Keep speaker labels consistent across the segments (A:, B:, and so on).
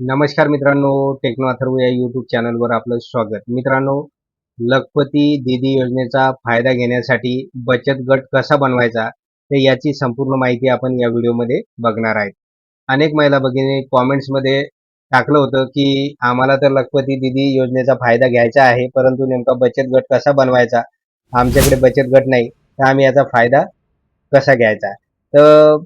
A: नमस्कार मित्रांनो टेक्नो अथर्व या युट्यूब चॅनलवर आपलं स्वागत. मित्रांनो लखपती दीदी योजनेचा फायदा घेण्यासाठी बचत गट कसा बनवायचा ते याची संपूर्ण माहिती आपण या व्हिडिओमध्ये बघणार आहेत. अनेक महिला भगिनी कॉमेंट्समध्ये टाकलं होतं की आम्हाला तर लखपती दीदी योजनेचा फायदा घ्यायचा आहे परंतु नेमका बचत गट कसा बनवायचा? आमच्याकडे बचत गट नाही तर आम्ही याचा फायदा कसा घ्यायचा? तर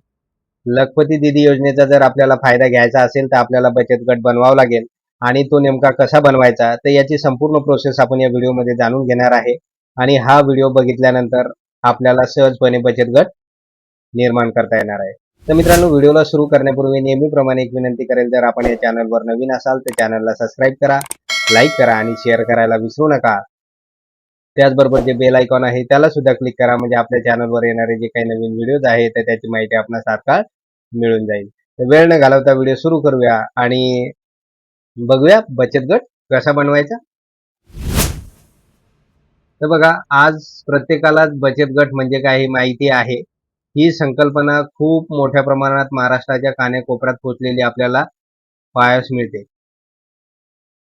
A: लखपती दीदी योजनेचा जर आपल्याला फायदा घ्यायचा असेल तर आपल्याला बचत गट बनवावा लागेल. आणि तो नेमका कसा बनवायचा तर याची संपूर्ण प्रोसेस आपण या व्हिडिओमध्ये जाणून घेणार आहे. आणि हा व्हिडिओ बघितल्यानंतर आपल्याला सहजपणे बचत गट निर्माण करता येणार आहे. तर मित्रांनो व्हिडिओला सुरू करण्यापूर्वी नेहमीप्रमाणे एक विनंती करेल जर आपण या चॅनलवर नवीन असाल तर चॅनलला सबस्क्राईब करा लाईक करा आणि शेअर करायला विसरू नका. त्याचबरोबर जे बेल आयकॉन आहे त्याला सुद्धा क्लिक करा. म्हणजे आपल्या चॅनलवर येणारे जे काही नवीन व्हिडिओज आहेत तर त्याची माहिती आपण तात्काळ मिळून जाईल. तर वेळ न घालवता व्हिडिओ सुरू करूया आणि बघूया बचत गट कसा बनवायचा. तर बघा आज प्रत्येकालाच बचत गट म्हणजे काही माहिती आहे. ही संकल्पना खूप मोठ्या प्रमाणात महाराष्ट्राच्या कानेकोपऱ्यात पोचलेली आपल्याला पाहायस मिळते.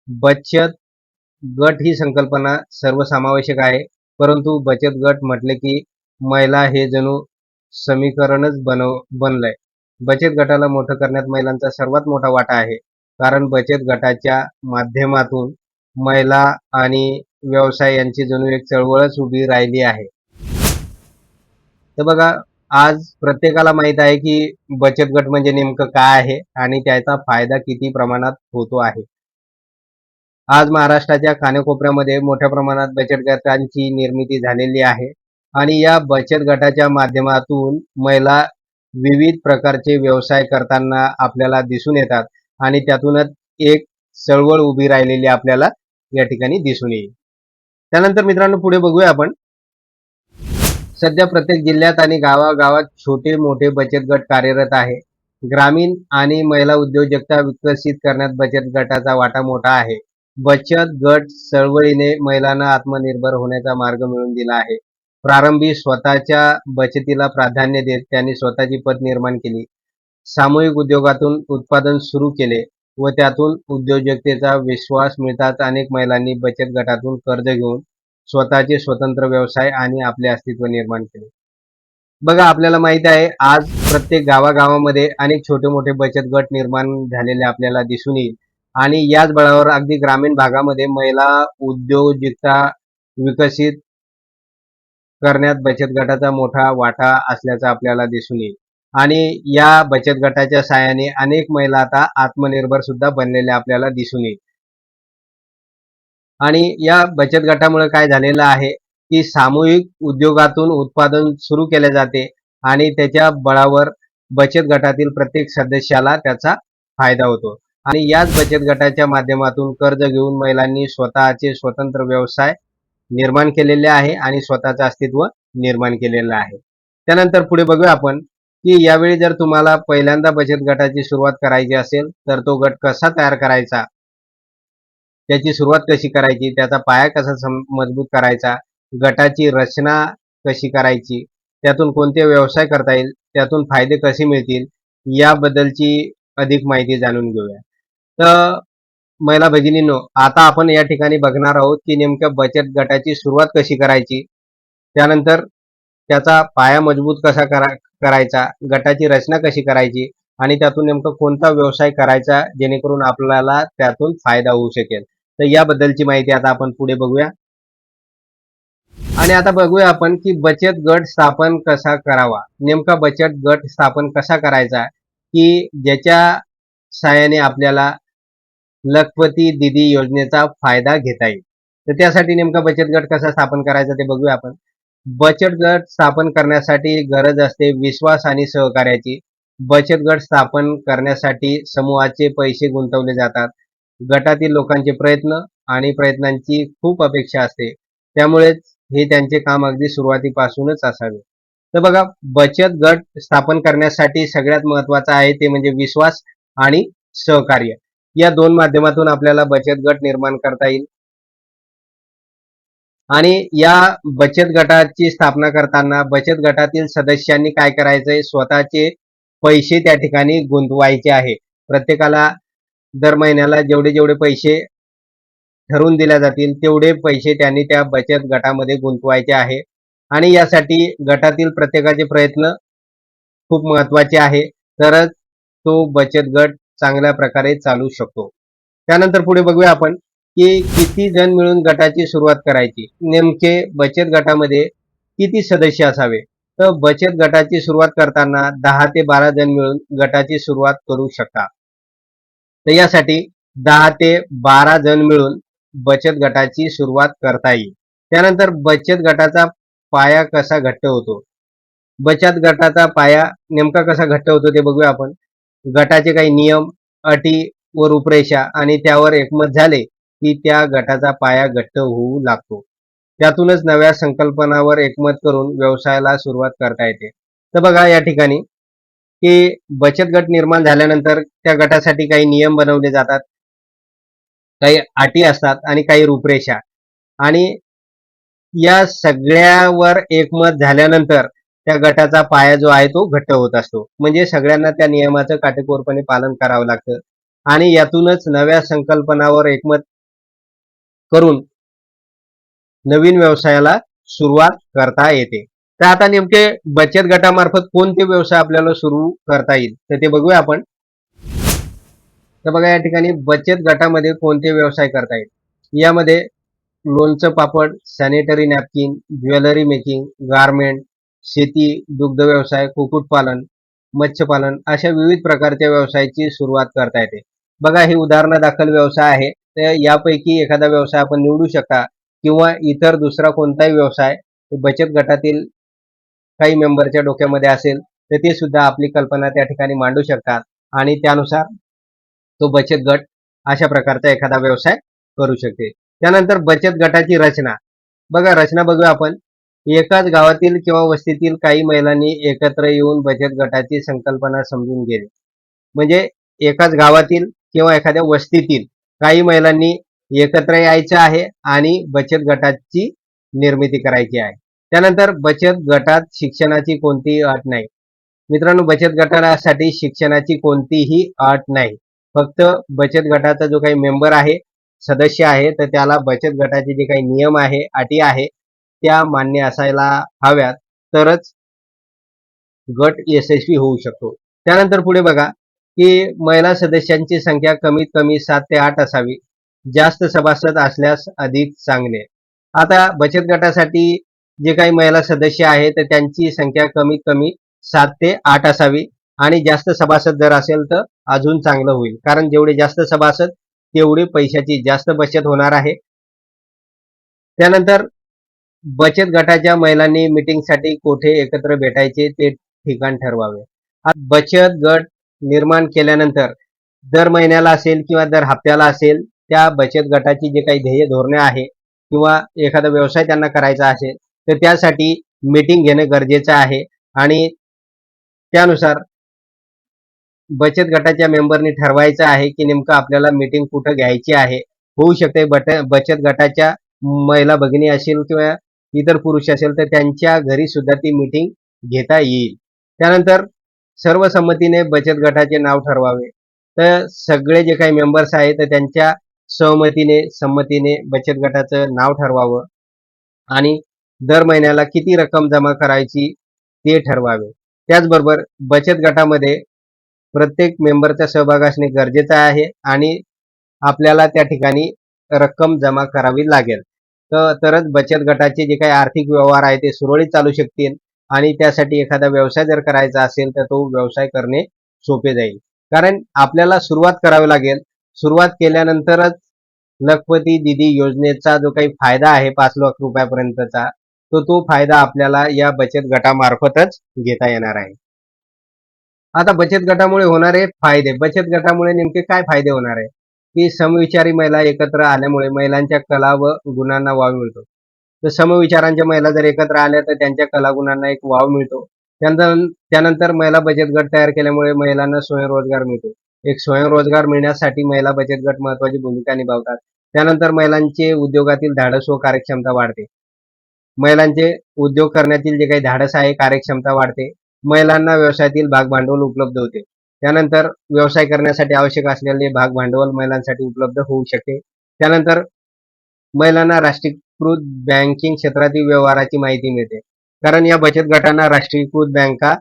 A: बचत गट ही संकल्पना सर्वसमावेशक आहे. परंतु बचत गट म्हटले की महिला हे जणू समीकरणच बनव बनलंय. बचत गटाला मोठं करण्यात महिलांचा सर्वात मोठा वाटा आहे. कारण बचत गटाच्या माध्यमातून महिला आणि व्यवसाय यांची जणू एक चळवळच उभी राहिली आहे. तर बघा आज प्रत्येकाला माहीत आहे की बचत गट म्हणजे नेमकं काय आहे आणि त्याचा फायदा किती प्रमाणात होतो आहे. आज महाराष्ट्राच्या कानेकोपऱ्यामध्ये मोठ्या प्रमाणात बचत गटांची निर्मिती झालेली आहे. आणि या बचत गटाच्या माध्यमातून महिला विविध प्रकारचे व्यवसाय करताना आपल्याला दिसून येतात आणि त्यातूनच एक चळवळ उभी राहिलेली आपल्याला या ठिकाणी दिसून येईल. त्यानंतर मित्रांनो पुढे बघूया आपण. सध्या प्रत्येक जिल्ह्यात आणि गावागावात छोटे मोठे बचत गट कार्यरत आहे. ग्रामीण आणि महिला उद्योजकता विकसित करण्यात बचत गटाचा वाटा मोठा आहे. बचत गट चळवळीने महिलांना आत्मनिर्भर होण्याचा मार्ग मिळून दिला आहे. प्रारंभी स्वतःच्या बचतीला प्राधान्य देत त्यांनी स्वतःची पत निर्माण केली. सामूहिक उद्योगातून उत्पादन सुरू केले व त्यातून उद्योजकतेचा विश्वास मिळताच अनेक महिलांनी बचत गटातून कर्ज घेऊन स्वतःचे स्वतंत्र व्यवसाय आणि आपले अस्तित्व निर्माण केले. बघा आपल्याला माहीत आहे आज प्रत्येक गावागावामध्ये अनेक छोटे मोठे बचत गट निर्माण झालेले आपल्याला दिसून येईल. आणि याच बळावर अगदी ग्रामीण भागामध्ये महिला उद्योजकता विकसित करण्यात बचत गटाचा मोठा वाटा असल्याचा आपल्याला दिसून येईल. आणि या बचत गटाच्या साहाय्याने अनेक महिला आता आत्मनिर्भर सुद्धा बनलेल्या आपल्याला दिसून येईल. आणि या बचत गटामुळे काय झालेलं आहे की सामूहिक उद्योगातून उत्पादन सुरू केले जाते आणि त्याच्या बळावर बचत गटातील प्रत्येक सदस्याला त्याचा फायदा होतो. आणि याच बचत गटाच्या माध्यमातून कर्ज घेऊन महिलांनी स्वतःचे स्वतंत्र व्यवसाय निर्माण केलेले आहे आणि स्वतःचं अस्तित्व निर्माण केलेलं आहे. त्यानंतर पुढे बघूया आपण की यावेळी जर तुम्हाला पहिल्यांदा बचत गटाची सुरुवात करायची असेल तर तो गट कसा तयार करायचा? त्याची सुरुवात कशी करायची? त्याचा पाया कसा मजबूत करायचा? गटाची रचना कशी करायची? त्यातून कोणते व्यवसाय करता येईल? त्यातून फायदे कसे मिळतील? याबद्दलची अधिक माहिती जाणून घेऊया. तर महिला भगिनींनो आता आपण या ठिकाणी बघणार आहोत की नेमक्या बचत गटाची सुरुवात कशी करायची? त्यानंतर त्याचा पाया मजबूत कसा करा करायचा? गटाची रचना कशी करायची? आणि त्यातून नेमका कोणता व्यवसाय करायचा जेणेकरून आपल्याला त्यातून फायदा होऊ शकेल? तर याबद्दलची माहिती आता आपण पुढे बघूया. आणि आता बघूया आपण की बचत गट स्थापन कसा करावा? नेमका बचत गट स्थापन कसा करायचा? की ज्याच्या सहाय्याने आपल्याला लखपती दिदी योजनेचा फायदा घेता येईल. तर त्यासाठी नेमका बचत गट कसा स्थापन करायचा ते बघूया आपण. बचत गट स्थापन करण्यासाठी गरज असते विश्वास आणि सहकार्याची. बचत गट स्थापन करण्यासाठी समूहाचे पैसे गुंतवले जातात. गटातील लोकांचे प्रयत्न आणि प्रयत्नांची खूप अपेक्षा असते. त्यामुळेच हे त्यांचे काम अगदी सुरुवातीपासूनच असावे. तर बघा बचत गट स्थापन करण्यासाठी सगळ्यात महत्वाचं आहे ते म्हणजे विश्वास आणि सहकार्य. या दोन माध्यमातून आपल्याला बचत गट निर्माण करता येईल. आणि या बचत गटाची स्थापना करताना बचत गटातील सदस्यांनी काय करायचंय? स्वतःचे पैसे त्या ठिकाणी गुंतवायचे आहे. प्रत्येकाला दर महिन्याला जेवढे जेवढे पैसे ठरवून दिल्या जातील तेवढे पैसे त्यांनी त्या बचत गटामध्ये गुंतवायचे आहे. आणि यासाठी गटातील प्रत्येकाचे प्रयत्न खूप महत्त्वाचे आहे. तरच तो बचत गट चांगल्या प्रकारे चालू शकतो. त्यानंतर पुढे बघूया आपण की किती जण मिळून गटाची सुरुवात करायची. नेमके बचत गटामध्ये किती सदस्य असावे? तर बचत गटाची सुरुवात करताना दहा ते बारा जण मिळून गटाची सुरुवात करू शकता. तर यासाठी दहा ते बारा जण मिळून बचत गटाची सुरुवात करता येईल. त्यानंतर बचत गटाचा पाया कसा घट्ट होतो? बचत गटाचा पाया नेमका कसा घट्ट होतो ते बघूया आपण. गटाचे काही नियम अटी व रूपरेषा आणि त्यावर एकमत झाले की त्या गटाचा पाया घट्ट होऊ लागतो. त्यातूनच नव्या संकल्पनावर एकमत करून व्यवसायाला सुरुवात करता येते. तर बघा या ठिकाणी की बचत गट निर्माण झाल्यानंतर त्या गटासाठी काही नियम बनवले जातात. काही अटी असतात आणि काही रूपरेषा. आणि या सगळ्यावर एकमत झाल्यानंतर त्या गटाचा पाया जो आहे तो घट्ट होत असतो. म्हणजे सगळ्यांना त्या नियमाचं काटेकोरपणे पालन करावं लागतं. आणि यातूनच नव्या संकल्पनावर एकमत करून नवीन व्यवसायाला सुरुवात करता येते. तर आता नेमके बचत गटामार्फत कोणते व्यवसाय आपल्याला सुरू करता येईल? तर ते बघूया आपण. तर बघा या ठिकाणी बचत गटामध्ये कोणते व्यवसाय करता येईल? यामध्ये लोणचं पापड sanitary napkin jewellery making garment शेती दुग्ध व्यवसाय कुक्कुटपालन मत्स्यपालन अशा विविध प्रकारच्या व्यवसायाची सुरुवात करता येते. बघा हे उदाहरणादाखल व्यवसाय आहे. तर यापैकी एखादा व्यवसाय आपण निवडू शकता किंवा इतर दुसरा कोणताही व्यवसाय बचत गटातील काही मेंबरच्या डोक्यामध्ये असेल तर ते सुद्धा आपली कल्पना त्या ठिकाणी मांडू शकतात आणि त्यानुसार तो बचत गट अशा प्रकारचा एखादा व्यवसाय करू शकते. त्यानंतर बचत गटाची रचना. बघा रचना बघूया आपण. एकाच गावातील किंवा वस्तीतील काही महिलांनी एकत्र येऊन बचत गटाची संकल्पना समजून गेली म्हणजे एकाच गावातील किंवा एखाद्या वस्तीतील काही महिलांनी एकत्र यायचं आहे आणि बचत गटाची निर्मिती करायची आहे. त्यानंतर बचत गटात शिक्षणाची कोणतीही अट नाही. मित्रांनो बचत गटासाठी शिक्षणाची कोणतीही अट नाही. फक्त बचत गटाचा जो काही मेंबर आहे सदस्य आहे तर त्याला बचत गटाचे जे काही नियम आहे अटी आहे त्या मान्य असायला हव्यात तरच गट यशस्वी होऊ शकतो. त्यानंतर पुढे बघा की महिला सदस्यांची संख्या कमीत कमी सात ते आठ असावी. जास्त सभासद असल्यास अधिक चांगले. आता बचत गटासाठी जे काही महिला सदस्य आहेत तर त्यांची संख्या कमीत कमी सात ते आठ असावी. आणि जास्त सभासद जर असेल तर अजून चांगलं होईल. कारण जेवढे जास्त सभासद तेवढे पैशाची जास्त बचत होणार आहे. त्यानंतर बचत गटाच्या महिलांनी मीटिंगसाठी कोठे एकत्र भेटायचे ते ठिकाण ठरवावे. बचत गट निर्माण केल्यानंतर दर महिन्याला असेल किंवा दर हप्त्याला असेल त्या बचत गटाची जे काही ध्येय धोरणे आहे किंवा एखादा व्यवसाय त्यांना करायचा असेल तर त्यासाठी मीटिंग घेणं गरजेचं आहे. आणि त्यानुसार बचत गटाच्या मेंबरनी ठरवायचं आहे की नेमकं आपल्याला मीटिंग कुठं घ्यायची आहे. होऊ शकते बट बचत गटाच्या महिला भगिनी असेल किंवा इतर पुरुष असेल तर त्यांच्या घरी सुद्धा ती मीटिंग घेता येईल. त्यानंतर सर्वसंमतीने बचत गटाचे नाव ठरवावे. तर सगळे जे काही मेंबर्स आहेत तर त्यांच्या सहमतीने संमतीने बचत गटाचं नाव ठरवावं आणि दर महिन्याला किती रक्कम जमा करायची ते ठरवावे. त्याचबरोबर बचत गटामध्ये प्रत्येक मेंबरचा सहभाग असणे गरजेचं आहे आणि आपल्याला त्या ठिकाणी रक्कम जमा करावी लागेल. तर तरच बचत गटाचे जे काही आर्थिक व्यवहार आहे ते सुरळीत चालू शकतील. आणि त्यासाठी एखादा व्यवसाय जर करायचा असेल तर तो व्यवसाय करणे सोपे जाईल. कारण आपल्याला सुरुवात करावी लागेल. सुरुवात केल्यानंतरच लखपती दिदी योजनेचा जो काही फायदा आहे पाच लाख रुपयापर्यंतचा तो तो फायदा आपल्याला या बचत गटामार्फतच घेता येणार आहे. आता बचत गटामुळे होणारे फायदे बचत गटामुळे नेमके काय फायदे होणार आहे? की समविचारी महिला एकत्र आल्यामुळे महिलांच्या कला व गुणांना वाव मिळतो. तर समविचारांच्या महिला जर एकत्र आल्या तर त्यांच्या कलागुणांना एक वाव मिळतो. त्यानंतर त्यानंतर महिला बचत गट तयार केल्यामुळे महिलांना स्वयंरोजगार मिळतो. एक स्वयंरोजगार मिळण्यासाठी महिला बचत गट महत्वाची भूमिका निभावतात. त्यानंतर महिलांचे उद्योगातील धाडस व कार्यक्षमता वाढते. महिलांचे उद्योग करण्यातील जे काही धाडस आहे कार्यक्षमता वाढते. महिलांना व्यवसायातील भाग भांडवल उपलब्ध होते. त्यानंतर व्यवसाय करण्यासाठी आवश्यक असलेले भाग भांडवल महिलांसाठी उपलब्ध होऊ शकते. त्यानंतर महिलांना राष्ट्रीयकृत बँकिंग क्षेत्रातील व्यवहाराची माहिती मिळते. कारण या बचत गटांना राष्ट्रीयकृत बँका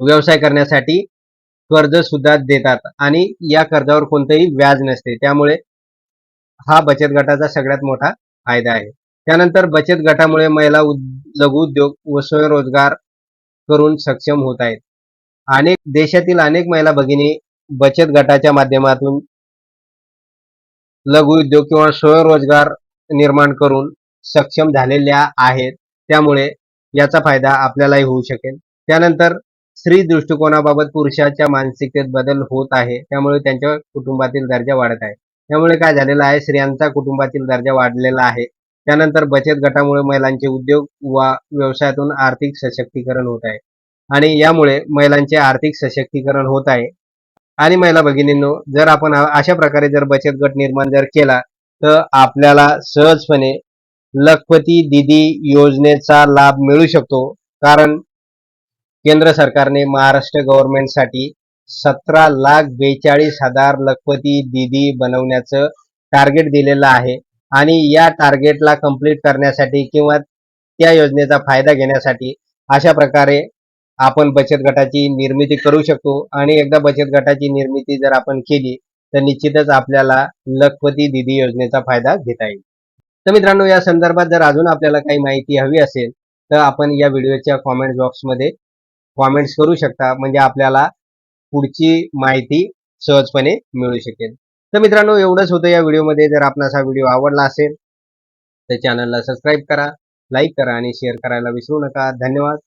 A: व्यवसाय करण्यासाठी कर्ज सुद्धा देतात आणि या कर्जावर कोणतंही व्याज नसते. त्यामुळे हा बचत गटाचा सगळ्यात मोठा फायदा आहे. त्यानंतर बचत गटामुळे महिला उद- लघु उद्योग व स्वयंरोजगार करून सक्षम होत आहेत. अनेक देशातील अनेक महिला भगिनी बचत गटाच्या माध्यमातून लघु उद्योग किंवा स्वयंरोजगार निर्माण करून सक्षम झालेल्या आहेत. त्यामुळे याचा फायदा आपल्यालाही होऊ शकेल. त्यानंतर स्त्री दृष्टिकोनाबाबत पुरुषाच्या मानसिकतेत बदल होत आहे. त्यामुळे त्यांच्या कुटुंबातील दर्जा वाढत आहे. त्यामुळे काय झालेलं आहे? स्त्रियांचा कुटुंबातील दर्जा वाढलेला आहे. त्यानंतर बचत गटामुळे महिलांचे उद्योग वा व्यवसायातून आर्थिक सशक्तीकरण होत आहे. आणि यामुळे महिलांचे आर्थिक सशक्तीकरण होत आहे. आणि महिला भगिनींनो जर आपण अशा प्रकारे जर बचत गट निर्माण जर केला तर आपल्याला सहजपणे लखपती दिदी योजनेचा लाभ मिळू शकतो. कारण केंद्र सरकारने महाराष्ट्र गव्हर्नमेंटसाठी सतरा लाख बेचाळीस हजार लखपती दिदी बनवण्याचं टार्गेट दिलेलं आहे. आणि या टार्गेटला कंप्लीट करण्यासाठी किंवा त्या योजनेचा फायदा घेण्यासाठी अशा प्रकारे आपण बचत गटाची निर्मिती करू शकतो आणि एकदा बचत गटाची निर्मिती जर आपण केली तर निश्चितच आपल्याला लखपती दिदी योजनेचा फायदा घेता येईल. तर मित्रांनो या संदर्भात जर अजून आपल्याला काही माहिती हवी असेल तर आपण या व्हिडिओच्या कॉमेंट बॉक्समध्ये कॉमेंट्स करू शकता म्हणजे आपल्याला पुढची माहिती सहजपणे मिळू शकेल. तर मित्रांनो एवढंच होतं या व्हिडिओमध्ये. जर आपणास हा व्हिडिओ आवडला असेल तर चॅनलला सबस्क्राईब करा लाईक करा आणि शेअर करायला विसरू नका. धन्यवाद.